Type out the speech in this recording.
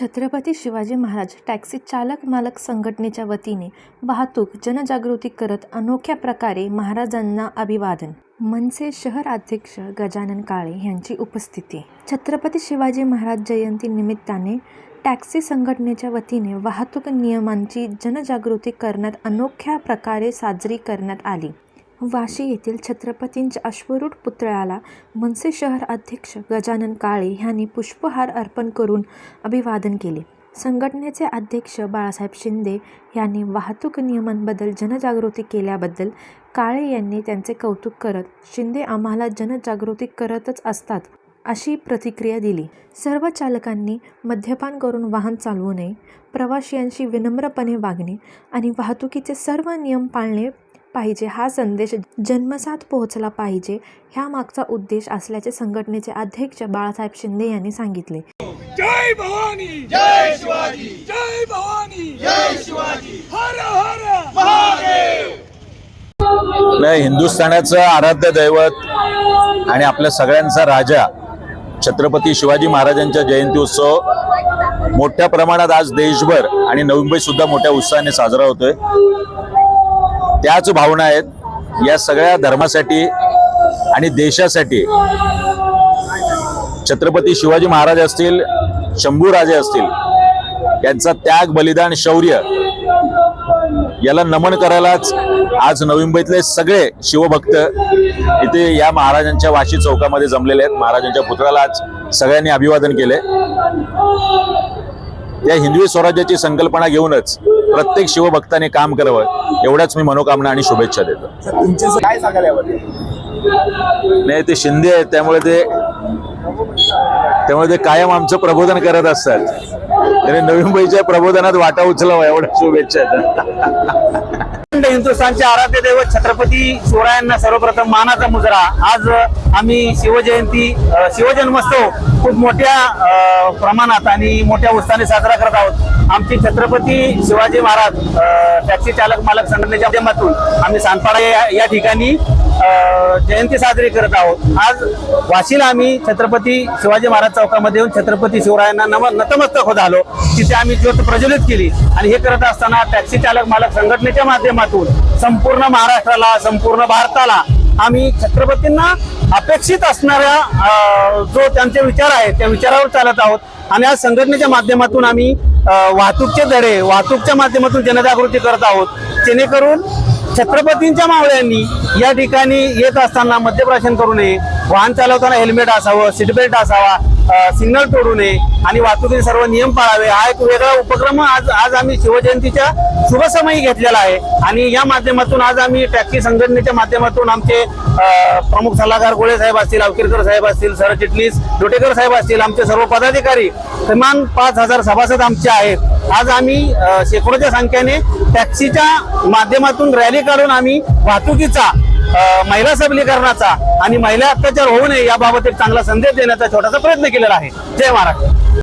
Chhatrapati Shivaji Maharaj taxi चालक मालक संघटनेच्या वतीने वाहतूक जनजागृती करत अनोख्या प्रकारे महाराजांना अभिवादन. मनसे शहर अध्यक्ष गजानन काळे यांची उपस्थिती. छत्रपती शिवाजी महाराज जयंती निमित्ताने टॅक्सी संघटनेच्या वतीने वाहतूक नियमांची जनजागृती करण्यात अनोख्या प्रकारे साजरी करण्यात आली. वाशी येथील छत्रपतींच्या अश्वरूढ पुतळ्याला मनसे शहर अध्यक्ष गजानन काळे यांनी पुष्पहार अर्पण करून अभिवादन केले. संघटनेचे अध्यक्ष बाळासाहेब शिंदे यांनी वाहतूक नियमांबद्दल जनजागृती केल्याबद्दल काळे यांनी त्यांचे कौतुक करत शिंदे आम्हाला जनजागृती करतच असतात अशी प्रतिक्रिया दिली. सर्व चालकांनी मद्यपान करून वाहन चालवू नये प्रवाशियांशी विनम्रपणे वागणे आणि वाहतुकीचे सर्व नियम पाळणे पाहिजे हा संदेश जन्मसात पोहोचला पाहिजे ह्या मागचा उद्देश असल्याचे संघटनेचे अध्यक्ष बाळासाहेब शिंदे यांनी सांगितले. जय भवानी! जय शिवाजी! जय भवानी! जय शिवाजी! हर हर! महादेव! नाही हिंदुस्थानाचं आराध्य दैवत आणि आपल्या सगळ्यांचा राजा छत्रपती शिवाजी महाराजांचा जयंती उत्सव मोठ्या प्रमाणात आज देशभर आणि नवी मुंबईत सुद्धा मोठ्या उत्साहाने साजरा होतोय. त्याच भावना आहेत. या सगळ्या धर्मासाठी आणि देशासाठी छत्रपती शिवाजी महाराज असतील शंभू राजे असतील यांचा त्याग बलिदान शौर्य याला नमन करायलाच आज नवी मुंबईतले सगळे शिवभक्त इथे या महाराजांच्या वाशी चौकामध्ये जमलेले आहेत. महाराजांच्या पुतळ्याला आज सगळ्यांनी अभिवादन केले. या हिंदवी स्वराज्याची संकल्पना घेऊनच प्रत्येक शिवभक्ताने काम करावं एवढ्याच मी मनोकामना आणि शुभेच्छा देतो. तुमचे काय नाही ते शिंदे आहेत त्यामुळे ते त्यामुळे ते कायम आमचं प्रबोधन करत असतात. त्याने नवी मुंबईच्या प्रबोधनात वाटा उचलावा एवढ्या शुभेच्छा आहेत. हिंदुस्थानचे आराध्य दैवत छत्रपती शिवरायांना सर्वप्रथम मानाचा मुजरा. आज आम्ही शिवजयंती शिवजन्मोत्सव खूप मोठ्या प्रमाणात आणि मोठ्या उत्साहाने साजरा करत आहोत. आमचे छत्रपती शिवाजी महाराज टॅक्सी चालक मालक संघटनेच्या माध्यमातून आम्ही सानपाडा या- या ठिकाणी जयंती साजरी करत आहोत. आज वाशीला आम्ही छत्रपती शिवाजी महाराज चौकामध्ये येऊन छत्रपती शिवरायांना नम नतमस्तक होत आलो. तिथे आम्ही ज्योत प्रज्वलित केली आणि हे करत असताना टॅक्सी चालक मालक संघटनेच्या माध्यमातून संपूर्ण महाराष्ट्राला संपूर्ण भारताला आम्ही छत्रपतींना अपेक्षित असणाऱ्या जो त्यांचे विचार आहेत त्या विचारावर चालत आहोत. आणि आज संघटनेच्या माध्यमातून आम्ही वाहतूकचे धडे वाहतूकच्या माध्यमातून जनजागृती करत आहोत. जेणेकरून छत्रपतींच्या मावळ्यांनी या ठिकाणी येत असताना मद्यप्राशन करू नये वाहन चालवताना हेल्मेट असावं सीट बेल्ट असावा सिग्नल तोडू नये आणि वाहतुकीचे सर्व नियम पाळावे. हा एक वेगळा उपक्रम आज आज आम्ही शिवजयंतीच्या शुभसमयी घेतलेला आहे. आणि या माध्यमातून आज आम्ही टॅक्सी संघटनेच्या माध्यमातून आमचे प्रमुख सल्लागार गोळे साहेब असतील अवकिरकर साहेब असतील सरचिटणीस डोटेकर साहेब असतील आमचे सर्व पदाधिकारी किमान पाच हजार सभासद आमचे आहेत. आज आम्ही शेकडोच्या संख्येने टॅक्सीच्या माध्यमातून रॅली काढून आम्ही वाहतुकीचा महिला सबलीकरणाचा आणि महिला अत्याचार होऊ नये याबाबत एक चांगला संदेश देण्याचा छोटासा प्रयत्न केलेला आहे. जय महाराष्ट्र.